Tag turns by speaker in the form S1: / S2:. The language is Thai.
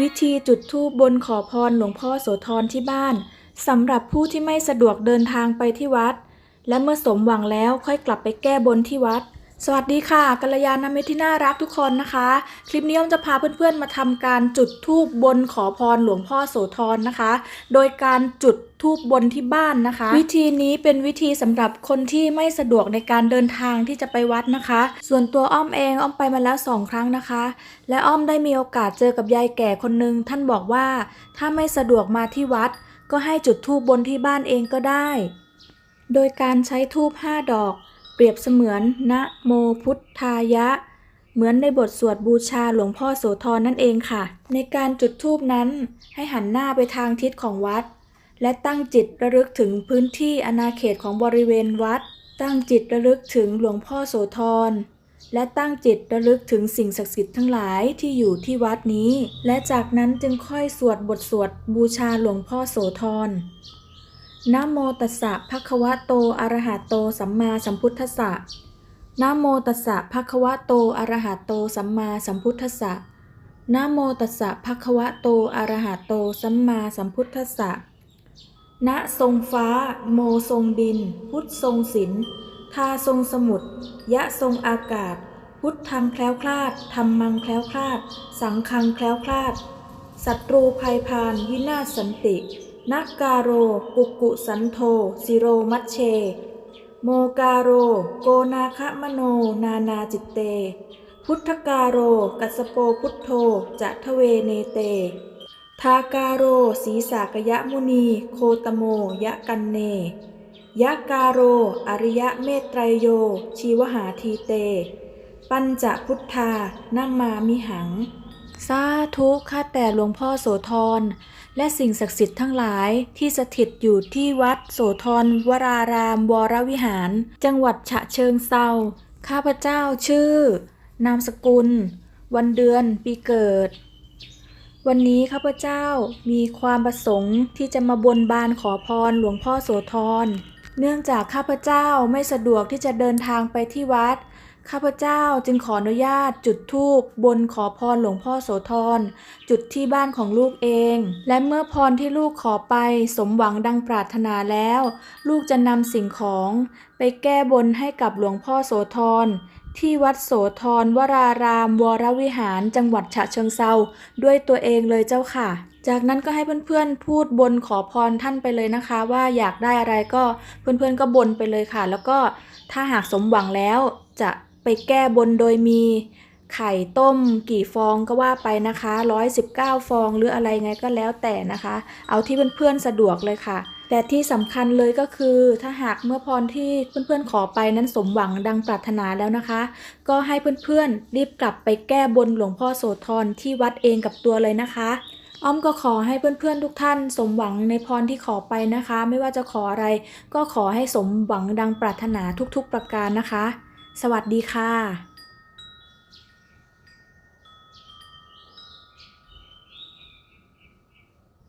S1: วิธีจุดธูปบนขอพรหลวงพ่อโสธรที่บ้านสำหรับผู้ที่ไม่สะดวกเดินทางไปที่วัด และเมื่อสมหวังแล้วค่อยกลับไปแก้บนที่วัด สวัสดีค่ะกัลยาณมิตรที่น่ารักทุกคนนะคะ คลิปนี้อ้อมจะพาเพื่อนๆมาทำการจุดธูปบนขอพรหลวงพ่อโสธรนะคะ โดยการจุดธูปบนที่บ้านนะคะ วิธีนี้เป็นวิธีสำหรับคนที่ไม่สะดวกในการเดินทางที่จะไปวัดนะคะ ส่วนตัวอ้อมเองอ้อมไปมาแล้วสองครั้งนะคะ และอ้อมได้มีโอกาสเจอกับยายแก่คนหนึ่งท่านบอกว่าถ้าไม่สะดวกมาที่วัด ก็ให้จุดธูปบนที่บ้านเองก็ได้ โดยการใช้ธูปห้าดอก เปรียบเสมือนนะโมพุทธายะ เหมือนในบทสวดบูชาหลวงพ่อโสธรนั่นเองค่ะ ในการจุดธูปนั้นให้หันหน้าไปทางทิศของวัด และตั้งจิตระลึกถึงพื้นที่อาณาเขตของบริเวณวัด ตั้งจิตระลึกถึงหลวงพ่อโสธรและตั้งจิตระลึกถึงสิ่งศักดิ์สิทธิ์ทั้งหลายที่อยู่ที่วัดนี้ และจากนั้นจึงค่อยสวดบทสวดบูชาหลวงพ่อโสธร นะโมตัสสะภะคะวะโต อะระหะโต สัมมาสัมพุทธัสสะนะโมตัสสะภะคะวะโต อะระหะโต สัมมาสัมพุทธัสสะนะโมตัสสะภะคะวะโต อะระหะโต สัมมาสัมพุทธัสสะณทรงฟ้า โมทรงดิน พุทธทรงศิลทาทรงสมุทรยะทรงอากาศ พุทธังแคล้วคลาดธรรมังแคล้วคลาด สังฆังแคล้วคลาดศัตรูภัยพานวินาศสันติ นักการโรกุกุสันโท สิโรมัชเช โมกาโร โกนาคะมโน นานาจิตเต พุทธการโร กัสโปพุทโธจะทเวเนเต ทาการโรสีสากยะมุนี โคตโมยะกันเน ยะการโร อริยะเมตไตรโย ชีวหาทีเต ปัญจพุทธานามามิหัง สาธุข้าแต่หลวงพ่อโสธร และสิ่งศักดิ์สิทธิ์ทั้งหลายที่สถิตอยู่ที่วัดโสธรวรารามวรวิหาร จังหวัดฉะเชิงเซาข้าพเจ้าชื่อ นามสกุล วันเดือนปีเกิด วันนี้ข้าพเจ้ามีความประสงค์ที่จะมาบนบานขอพรหลวงพ่อโสธรเนื่องจากข้าพเจ้าไม่สะดวกที่จะเดินทางไปที่วัด ข้าพเจ้าจึงขออนุญาตจุดธูปบนขอพรหลวงพ่อโสธรจุดที่บ้านของลูกเอง และเมื่อพรที่ลูกขอไปสมหวังดังปรารถนาแล้ว ลูกจะนำสิ่งของ ไปแก้บนให้กับหลวงพ่อโสธรที่วัดโสธรวราราม วรวิหารจังหวัดฉะเชิงเซาด้วยตัวเองเลยเจ้าค่ะ จากนั้นก็ให้เพื่อนๆพูดบนขอพรท่านไปเลยนะคะ ว่าอยากได้อะไรก็เพื่อนๆก็บนไปเลยค่ะ แล้วก็ถ้าหากสมหวังแล้วจะ ไปแก้บนโดยมีไข่ต้มกี่ฟองก็ว่าไปนะคะ 119 ฟองหรืออะไรไงก็แล้วแต่นะคะ เอาที่เพื่อนๆสะดวกเลยค่ะ แต่ที่สำคัญเลยก็คือ ถ้าหากเมื่อพรที่เพื่อนๆขอไปนั้นสมหวังดังปรารถนาแล้วนะคะ ก็ให้เพื่อนๆรีบกลับไปแก้บนหลวงพ่อโสธรที่วัดเองกับตัวเลยนะคะอ้อมก็ขอให้เพื่อนๆทุกท่าน สมหวังในพรที่ขอไปนะคะ ไม่ว่าจะขออะไร ก็ขอให้สมหวังดังปรารถนาทุกๆประการนะคะ สวัสดีค่ะ